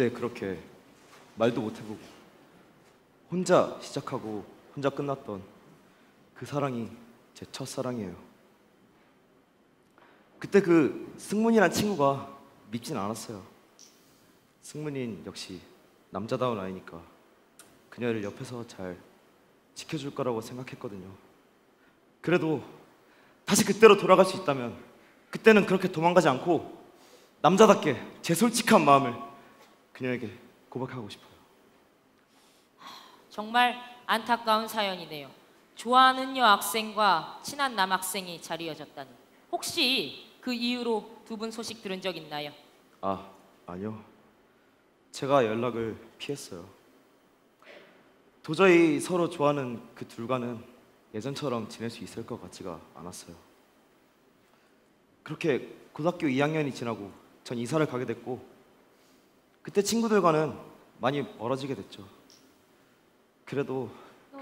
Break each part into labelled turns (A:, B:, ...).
A: 그때 그렇게 말도 못 해보고 혼자 시작하고 혼자 끝났던 그 사랑이 제 첫사랑이에요. 그때 그 승문이란 친구가 밉진 않았어요. 승문인 역시 남자다운 아이니까 그녀를 옆에서 잘 지켜줄 거라고 생각했거든요. 그래도 다시 그때로 돌아갈 수 있다면 그때는 그렇게 도망가지 않고 남자답게 제 솔직한 마음을 그녀에게 고백하고 싶어요.
B: 정말 안타까운 사연이네요. 좋아하는 여학생과 친한 남학생이 잘 이어졌다니. 혹시 그 이후로 두 분 소식 들은 적 있나요?
A: 아, 아니요. 제가 연락을 피했어요. 도저히 서로 좋아하는 그 둘과는 예전처럼 지낼 수 있을 것 같지가 않았어요. 그렇게 고등학교 2학년이 지나고 전 이사를 가게 됐고 그때 친구들과는 많이 멀어지게 됐죠. 그래도
C: 너,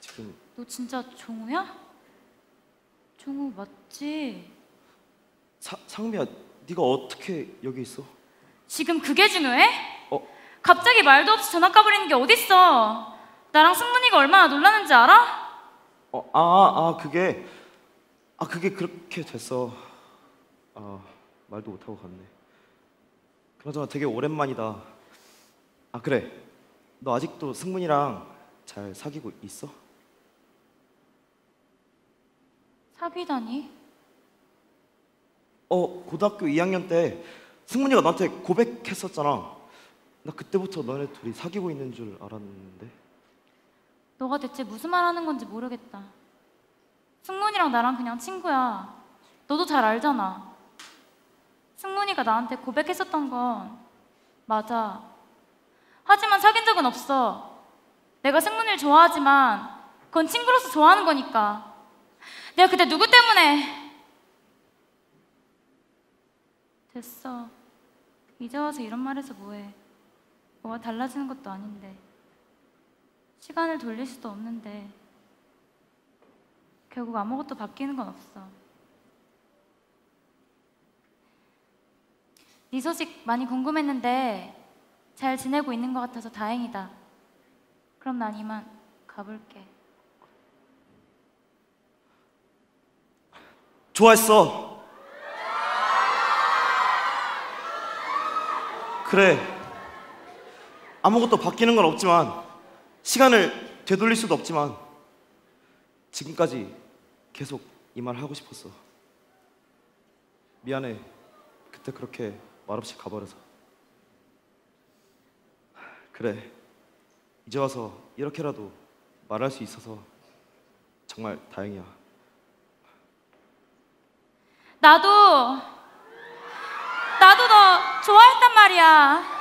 A: 지금
C: 너 진짜 종우야? 종우 맞지?
A: 사, 상미야, 네가 어떻게 여기 있어?
C: 지금 그게 중요해?
A: 어,
C: 갑자기 말도 없이 전화 까버리는 게 어딨어? 나랑 승문이가 얼마나 놀랐는지 알아?
A: 어, 아, 아, 그게 아, 그게 그렇게 됐어. 아, 말도 못 하고 갔네. 그나저나 되게 오랜만이다. 아, 그래. 너 아직도 승문이랑 잘 사귀고 있어?
C: 사귀다니?
A: 어, 고등학교 2학년 때 승문이가 나한테 고백했었잖아. 나 그때부터 너네 둘이 사귀고 있는 줄 알았는데.
C: 너가 대체 무슨 말 하는 건지 모르겠다. 승문이랑 나랑 그냥 친구야. 너도 잘 알잖아. 승문이가 나한테 고백했었던 건 맞아. 하지만 사귄 적은 없어. 내가 승문이를 좋아하지만 그건 친구로서 좋아하는 거니까. 내가 그때 누구 때문에 됐어. 이제 와서 이런 말해서 뭐해. 뭐가 달라지는 것도 아닌데. 시간을 돌릴 수도 없는데 결국 아무것도 바뀌는 건 없어. 네 소식 많이 궁금했는데 잘 지내고 있는 것 같아서 다행이다. 그럼 난 이만 가볼게.
A: 좋아했어. 그래. 아무것도 바뀌는 건 없지만 시간을 되돌릴 수도 없지만 지금까지 계속 이 말 하고 싶었어. 미안해. 그때 그렇게 말없이 가버려서. 그래. 이제 와서 이렇게라도 말할 수 있어서 정말 다행이야.
C: 나도 나도 너 좋아했단 말이야.